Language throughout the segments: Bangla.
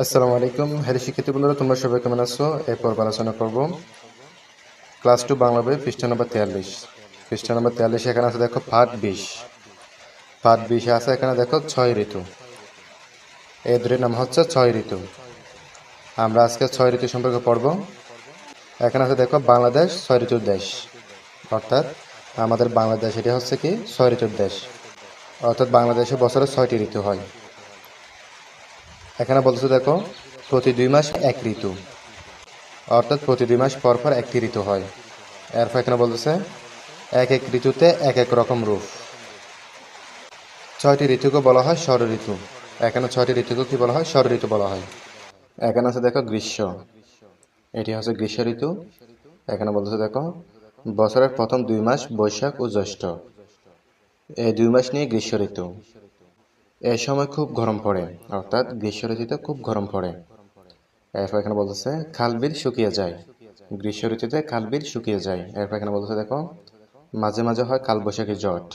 আসসালামু আলাইকুম। হ্যারি শিক্ষার্থী বন্ধুরা, তোমরা সবাই কেমন আছো? এরপর আলোচনা করব। ক্লাস টু বাংলা বই, পৃষ্ঠা নম্বর তেয়াল্লিশ। পৃষ্ঠা নম্বর তেয়াল্লিশ এখানে আছে, দেখো, পাঠ বিশ। পাঠ বিশে আছে, এখানে দেখো, ছয় ঋতু। এই দুটির নাম হচ্ছে ছয় ঋতু। আমরা আজকে ছয় ঋতু সম্পর্কে পড়ব। এখানে আছে, দেখো, বাংলাদেশ, ছয় ঋতুর দেশ। অর্থাৎ আমাদের বাংলাদেশ, এটি হচ্ছে কি? ছয় ঋতুর দেশ। অর্থাৎ বাংলাদেশে বছরে ছয়টি ঋতু হয়। এখানে বলছে দেখো, প্রতি দুই মাস এক ঋতু। অর্থাৎ প্রতি দুই মাস পর পর একটি ঋতু হয়। এরপর এখানে বলতেছে, এক এক ঋতুতে এক এক রকম রূপ। ছয়টি ঋতুকে বলা হয় ষড় ঋতু। এখানে ছয়টি ঋতুকে কি বলা হয়? ষড় ঋতু বলা হয়। এখানে আছে, দেখো, গ্রীষ্ম। এটি হচ্ছে গ্রীষ্ম ঋতু। এখানে বলতেছে, দেখো, বছরের প্রথম দুই মাস বৈশাখ ও জ্যৈষ্ঠ। এই দুই মাস নিয়ে গ্রীষ্ম ঋতু। এই সময় খুব গরম পড়ে, অর্থাৎ গ্রীষ্ম ঋতুতে খুব গরম পড়ে। এরপর এখানে বলতেছে, খালবিল শুকিয়ে যায়। গ্রীষ্ম ঋতুতে খালবিল শুকিয়ে যায়। এরপর এখানে বলতেছে, দেখো, মাঝে মাঝে হয় কালবৈশাখী জট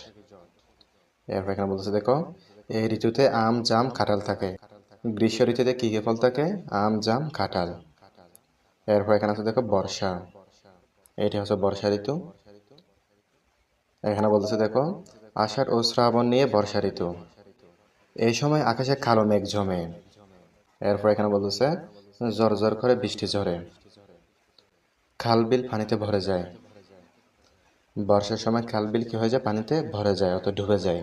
এরপর এখানে বলতেছে, দেখো, এই ঋতুতে আম, জাম, কাঁঠাল থাকে। গ্রীষ্ম ঋতুতে কি কি ফল থাকে? আম, জাম, কাঁঠাল। এরপর এখানে আছে, দেখো, বর্ষা। এটি হচ্ছে বর্ষা ঋতু। এখানে বলতেছে, দেখো, আষাঢ় ও শ্রাবণ নিয়ে বর্ষা ঋতু। এই সময় আকাশে কালো মেঘ জমে। এরপর এখানে বলতেছে জ্বর জ্বর করে বৃষ্টি ঝরে। খাল বিল পানিতে ভরে যায়। বর্ষার সময় খাল বিল কি হয়ে যায়? পানিতে ভরে যায় অত ডুবে যায়।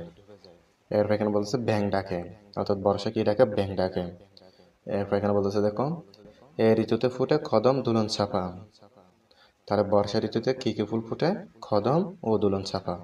এরপর এখানে বলতেছে ব্যাং ডাকে। অর্থাৎ বর্ষা কি ডাকে? ব্যাং ডাকে। এরপর এখানে বলতেছে, দেখো এই ঋতুতে ফুটে কদম, দুলন ছাপা। তাহলে বর্ষা ঋতুতে কি কি ফুল ফুটে? কদম ও দুলন ছাপা।